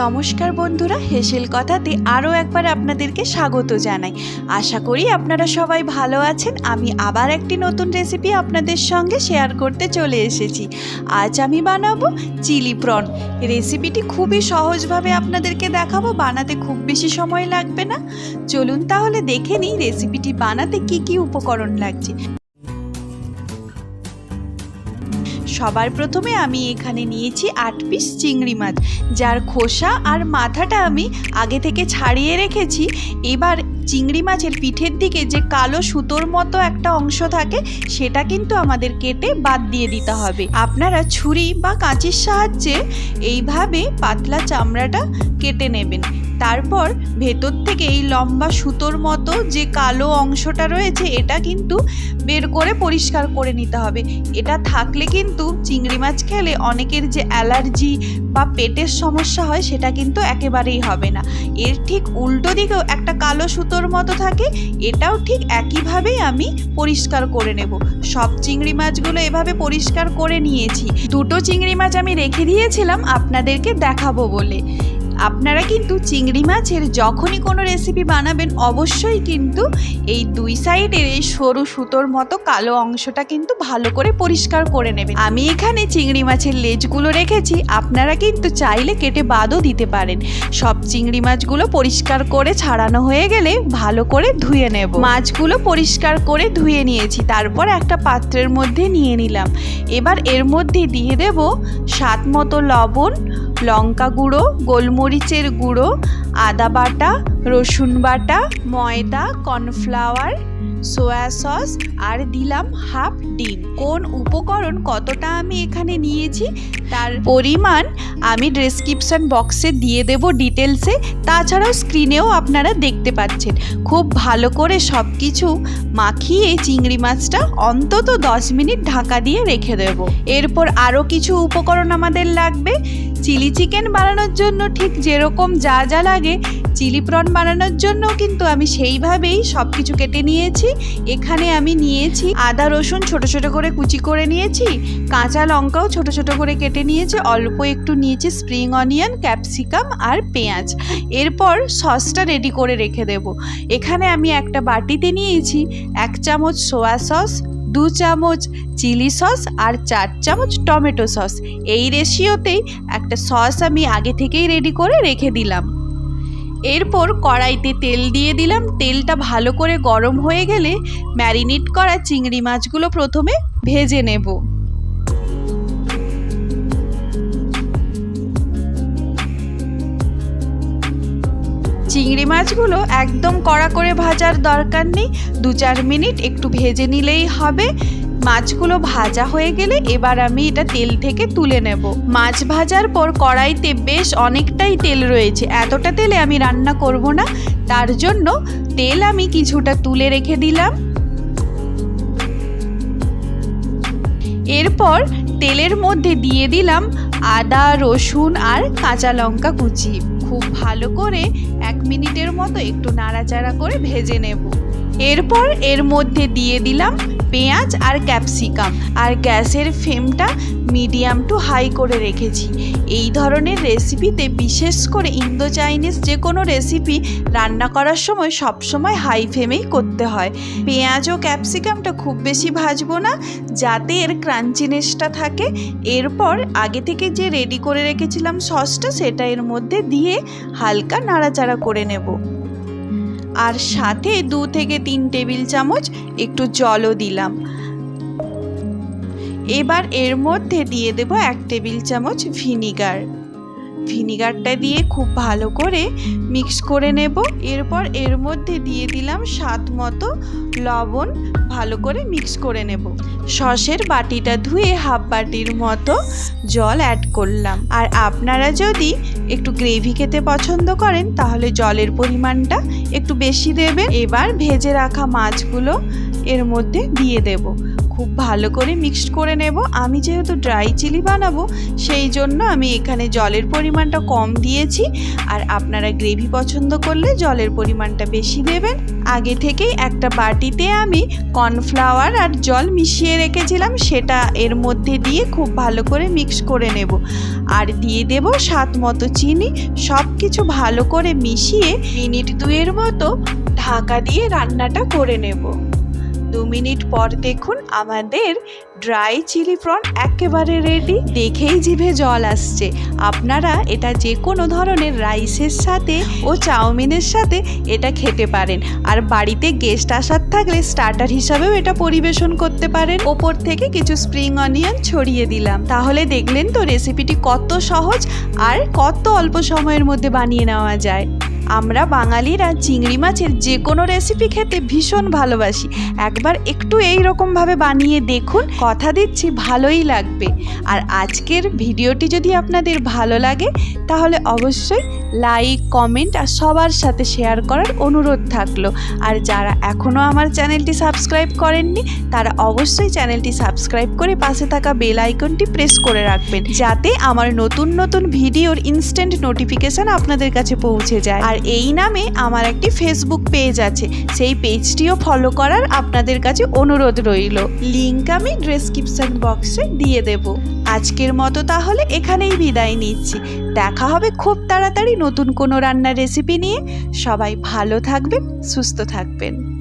নমস্কার বন্ধুরা, হেসেল কথাতে আরও একবার আপনাদেরকে স্বাগত জানাই। আশা করি আপনারা সবাই ভালো আছেন। আমি আবার একটি নতুন রেসিপি আপনাদের সঙ্গে শেয়ার করতে চলে এসেছি। আজ আমি বানাবো চিলি প্রন রেসিপিটি খুবই সহজভাবে আপনাদেরকে দেখাবো, বানাতে খুব বেশি সময় লাগবে না। চলুন তাহলে দেখে নিই রেসিপিটি বানাতে কি কি উপকরণ লাগছে। সবার প্রথমে আমি এখানে নিয়েছি আট পিস চিংড়ি মাছ। যার খোসা আর মাথাটা আমি আগে থেকে ছাড়িয়ে রেখেছি। এবার চিংড়ি মাছের পিঠের দিকে যে কালো সুতোর মতো একটা অংশ থাকে, সেটা কিন্তু আমাদের কেটে বাদ দিয়ে দিতে হবে। আপনারা ছুরি বা কাঁচির সাহায্যে এইভাবে পাতলা চামড়াটা কেটে নেবেন। তারপর ভেতর থেকে এই লম্বা সুতোর মতো যে কালো অংশটা রয়েছে, এটা কিন্তু বের করে পরিষ্কার করে নিতে হবে। এটা থাকলে কিন্তু চিংড়ি মাছ খেলে অনেকের যে অ্যালার্জি বা পেটের সমস্যা হয়, সেটা কিন্তু একেবারেই হবে না। এর ঠিক উল্টো দিকেও একটা কালো সুতোর মতো থাকে, এটাও ঠিক একইভাবেই আমি পরিষ্কার করে নেব। সব চিংড়ি মাছগুলো এভাবে পরিষ্কার করে নিয়েছি। দুটো চিংড়ি মাছ আমি রেখে দিয়েছিলাম, আপনাদেরকে দেখাবো বলে। আপনারা কিন্তু চিংড়ি মাছের যখনই কোনো রেসিপি বানাবেন, অবশ্যই কিন্তু এই দুই সাইডের এই সরু সুতোর মতো কালো অংশটা কিন্তু ভালো করে পরিষ্কার করে নেবেন। আমি এখানে চিংড়ি মাছের লেজগুলো রেখেছি, আপনারা কিন্তু চাইলে কেটে বাদও দিতে পারেন। সব চিংড়ি মাছগুলো পরিষ্কার করে ছাড়ানো হয়ে গেলে ভালো করে ধুয়ে নেব। মাছগুলো পরিষ্কার করে ধুয়ে নিয়েছি, তারপর একটা পাত্রের মধ্যে নিয়ে নিলাম। এবার এর মধ্যে দিয়ে দেব স্বাদ মতো লবণ লঙ্কা গুঁড়ো গোলমরিচের গুঁড়ো আদা বাটা রসুন বাটা ময়দা কর্নফ্লাওয়ার সোয়া সস আর দিলাম হাফ ডিম। কোন উপকরণ কতটা আমি এখানে নিয়েছি তার পরিমাণ আমি ডেসক্রিপশন বক্সে দিয়ে দেব ডিটেলসে তাছাড়াও স্ক্রিনেও আপনারা দেখতে পাচ্ছেন। খুব ভালো করে সব কিছু মাখিয়ে চিংড়ি মাছটা অন্তত দশ মিনিট ঢাকা দিয়ে রেখে দেব। এরপর আরও কিছু উপকরণ আমাদের লাগবে। চিলি চিকেন বানানোর জন্য ঠিক যেরকম যা যা লাগে চিলি প্রন বানানোর জন্য কিন্তু আমি সেইভাবেই সব কিছু কেটে নিয়েছি। এখানে আমি নিয়েছি আদা, রসুন ছোট ছোট করে কুচি করে নিয়েছি, কাঁচা লঙ্কাও ছোট ছোট করে কেটে নিয়েছি, অল্প একটু নিয়েছি স্প্রিং অনিয়ন, ক্যাপসিকাম আর পেঁয়াজ। এরপর সসটা রেডি করে রেখে দেব। এখানে আমি একটা বাটিতে নিয়েছি এক চামচ সোয়া সস, দু চামচ চিলি সস আর চার চামচ টমেটো সস। এই রেশিওতেই একটা সস আমি আগে থেকেই রেডি করে রেখে দিলাম। এরপর কড়াইতে তেল দিয়ে দিলাম। তেলটা ভালো করে গরম হয়ে গেলে ম্যারিনেট করা চিংড়ি মাছগুলো প্রথমে ভেজে নেব। চিংড়ি মাছগুলো একদম কড়া করে ভাজার দরকার নেই। দু চার মিনিট একটু ভেজে নিলেই হবে। মাছগুলো ভাজা হয়ে গেলে এবার আমি এটা তেল থেকে তুলে নেব। মাছ ভাজার পর কড়াইতে বেশ অনেকটাই তেল রয়েছে। এতটা তেলে আমি রান্না করব না। তার জন্য তেল আমি কিছুটা তুলে রেখে দিলাম। এরপর তেলের মধ্যে দিয়ে দিলাম আদা, রসুন আর কাঁচা লঙ্কা কুচি। খুব ভালো করে এক মিনিটের মতো একটু নাড়াচাড়া করে ভেজে নেব। এরপর এর মধ্যে দিয়ে দিলাম পেঁয়াজ আর ক্যাপসিকাম। আর গ্যাসের ফ্লেমটা মিডিয়াম টু হাই করে রেখেছি। এই ধরনের রেসিপিতে বিশেষ করে ইন্দো চাইনিজ যে কোনো রেসিপি রান্না করার সময় সবসময় হাই ফ্লেমেই করতে হয়। পেঁয়াজ ও ক্যাপসিকামটা খুব বেশি ভাজবো না, যাতে এর ক্রাঞ্চিনেসটা থাকে। এরপর আগে থেকে যে রেডি করে রেখেছিলাম সসটা, সেটা এর মধ্যে দিয়ে হালকা নাড়াচাড়া করে নেব। আর সাথে দু থেকে তিন টেবিল চামচ একটু জলও দিলাম। এবার এর মধ্যে দিয়ে দেব এক টেবিল চামচ ভিনিগার। ভিনিগারটা দিয়ে খুব ভালো করে মিক্স করে নেব। এরপর এর মধ্যে দিয়ে দিলাম স্বাদ মতো লবণ, ভালো করে মিক্স করে নেব। সসের বাটিটা ধুয়ে হাফ বাটির মতো জল অ্যাড করলাম। আর আপনারা যদি একটু গ্রেভি খেতে পছন্দ করেন, তাহলে জলের পরিমাণটা একটু বেশি দেবেন। এবার ভেজে রাখা মাছগুলো এর মধ্যে দিয়ে দেব। খুব ভালো করে মিক্সড করে নেব। আমি যেহেতু ড্রাই চিলি বানাবো, সেই জন্য আমি এখানে জলের পরিমাণটা কম দিয়েছি আর আপনারা গ্রেভি পছন্দ করলে জলের পরিমাণটা বেশি দেবেন। আগে থেকেই একটা বাটিতে আমি কর্নফ্লাওয়ার আর জল মিশিয়ে রেখেছিলাম, সেটা এর মধ্যে দিয়ে খুব ভালো করে মিক্স করে নেব। আর দিয়ে দেব স্বাদ মতো চিনি সব কিছু ভালো করে মিশিয়ে মিনিট দুয়ের মতো ঢাকা দিয়ে রান্নাটা করে নেব। দু মিনিট পর দেখুন আমাদের ড্রাই চিলি প্রন একেবারে রেডি দেখেই জিভে জল আসছে। আপনারা এটা যে কোনো ধরনের রাইসের সাথে ও চাউমিনের সাথে এটা খেতে পারেন। আর বাড়িতে গেস্ট আসার থাকলে স্টার্টার হিসাবেও এটা পরিবেশন করতে পারেন। ওপর থেকে কিছু স্প্রিং অনিয়ন ছড়িয়ে দিলাম। তাহলে দেখলেন তো রেসিপিটি কত সহজ আর কত অল্প সময়ের মধ্যে বানিয়ে নেওয়া যায়। আমরা বাঙালিরা চিংড়ি মাছের যে কোনো রেসিপি খেতে ভীষণ ভালোবাসি। একবার একটু এই রকমভাবে বানিয়ে দেখুন, কথা দিচ্ছি ভালোই লাগবে। আর আজকের ভিডিওটি যদি আপনাদের ভালো লাগে, তাহলে অবশ্যই লাইক কমেন্ট আর সবার সাথে শেয়ার করার অনুরোধ থাকল। আর যারা এখনও আমার চ্যানেলটি সাবস্ক্রাইব করেননি, তারা অবশ্যই চ্যানেলটি সাবস্ক্রাইব করে পাশে থাকা বেল আইকনটি প্রেস করে রাখবেন, যাতে আমার নতুন নতুন ভিডিওর ইনস্ট্যান্ট নোটিফিকেশান আপনাদের কাছে পৌঁছে যায়। আর এই নামে আমার একটি ফেসবুক পেজ আছে। সেই পেজটিও ফলো করার আপনাদের কাছে অনুরোধ রইল। লিঙ্ক আমি ডেসক্রিপশন বক্সে দিয়ে দেব। আজকের মতো তাহলে এখানেই বিদায় নিচ্ছি। দেখা হবে খুব তাড়াতাড়ি নতুন কোনো রান্নার রেসিপি নিয়ে। সবাই ভালো থাকবেন, সুস্থ থাকবেন।